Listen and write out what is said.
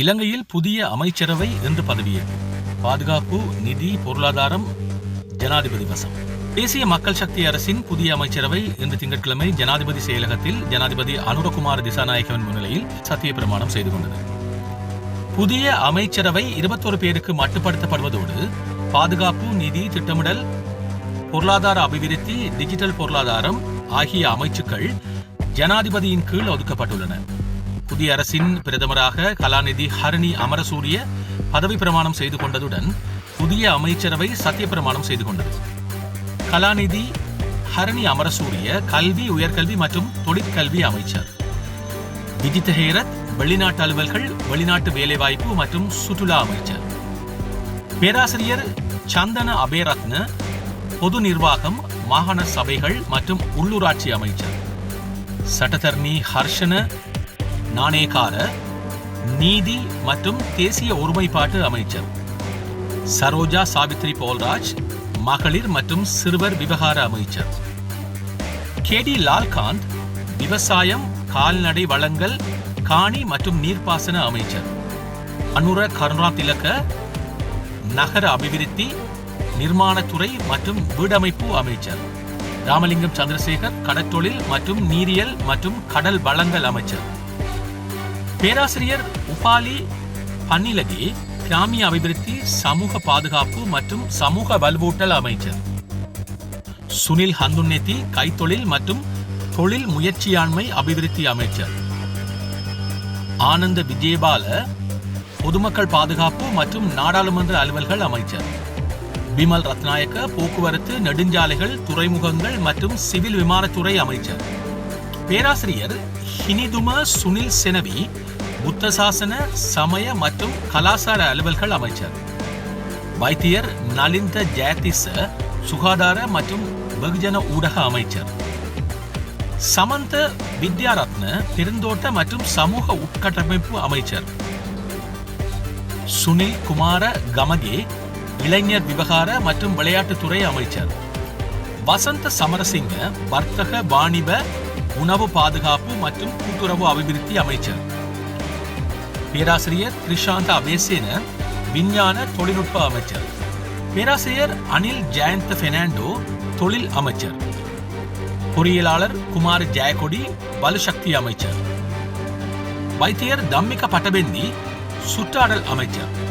இலங்கையில் புதிய அமைச்சரவை இன்று பதவியேற்பு. பாதுகாப்பு நிதி பொருளாதாரம் ஜனாதிபதி வசம். தேசிய மக்கள் சக்தி அரசின் புதிய அமைச்சரவை இன்று திங்கட்கிழமை ஜனாதிபதி செயலகத்தில் ஜனாதிபதி அனுரகுமார் திசாநாயகவின் முன்னிலையில் சத்திய பிரமாணம் செய்து கொண்டது. புதிய அமைச்சரவை இருபத்தொரு பேருக்கு மட்டுப்படுத்தப்படுவதோடு பாதுகாப்பு நிதி திட்டமிடல் பொருளாதார அபிவிருத்தி டிஜிட்டல் பொருளாதாரம் ஆகிய அமைச்சுக்கள் ஜனாதிபதியின் கீழ் ஒதுக்கப்பட்டுள்ளன. புதிய அரசின் பிரதமராக கலாநிதி ஹரணி அமரசூரிய பதவி பிரமாணம் செய்து கொண்டதுடன் புதிய அமைச்சரவை சத்திய பிரமாணம் செய்து கொண்டது. கலாநிதி ஹரணி அமரசூரிய கல்வி உயர்கல்வி மற்றும் தொழிற்கல்வி அமைச்சர். விஜித் ஹேரத் வெளிநாட்டு அலுவல்கள் வெளிநாட்டு வேலைவாய்ப்பு மற்றும் சுற்றுலா அமைச்சர். பேராசிரியர் சந்தன அபேரத்ன பொது நிர்வாகம் மாகாண சபைகள் மற்றும் உள்ளூராட்சி அமைச்சர். சட்டத்தரணி ஹர்ஷன நாணேகார நீதி மற்றும் தேசிய ஒருமைப்பாட்டு அமைச்சர் சரோஜா சாவித்ரி போல்ராஜ் மகளிர் மற்றும் சிறுவர் விவகார அமைச்சர். கேடி லால்காந்த் விவசாயம் கால்நடை வளங்கள் காணி மற்றும் நீர்ப்பாசன அமைச்சர். அனுர கருணா திலக்க நகர அபிவிருத்தி நிர்மாணத்துறை மற்றும் வீடமைப்பு அமைச்சர். ராமலிங்கம் சந்திரசேகர் கடற்றொழில் மற்றும் நீரியல் மற்றும் கடல் வளங்கள் அமைச்சர். பேராசிரியர் உபாலி பன்னிலகே கிராமிய அபிவிருத்தி சமூக பாதுகாப்பு மற்றும் சமூக வலுவூட்டல் அமைச்சர். சுனில் ஹந்துன்னெத்தி கைத்தொழில் மற்றும் தொழில் முயற்சியாண்மை அபிவிருத்தி அமைச்சர். ஆனந்த விஜயபால பொதுமக்கள் பாதுகாப்பு மற்றும் நாடாளுமன்ற அலுவல்கள் அமைச்சர். பிமல் ரத்நாயக்க போக்குவரத்து நெடுஞ்சாலைகள் துறைமுகங்கள் மற்றும் சிவில் விமானத்துறை அமைச்சர். பேராசிரியர் ஹினிதும சுனில் செனவி புத்தசாசன சமய மற்றும் கலாசார அலுவல்கள் அமைச்சர். வைத்தியர் நலிந்த ஜெயதிச சுகாதார மற்றும் வெகுஜன ஊடக அமைச்சர். சமந்த வித்யாரத்ன பெருந்தோட்ட மற்றும் சமூக உட்கட்டமைப்பு அமைச்சர். சுனில் குமார கமகே இளைஞர் விவகார மற்றும் விளையாட்டுத்துறை அமைச்சர். வசந்த சமரசிங்க வர்த்தக வாணிப உணவு பாதுகாப்பு மற்றும் கூட்டுறவு அபிவிருத்தி அமைச்சர். பேராசிரியர் கிருஷாந்த அபேசேன விஞ்ஞான தொழில்நுட்ப அமைச்சர். பேராசிரியர் அனில் ஜெயந்த பெர்னாண்டோ தொழில் அமைச்சர். பொறியியலாளர் குமார் ஜெயக்கொடி வலுசக்தி அமைச்சர். வைத்தியர் தம்மிக பட்டபெந்தி சுற்றாடல் அமைச்சர்.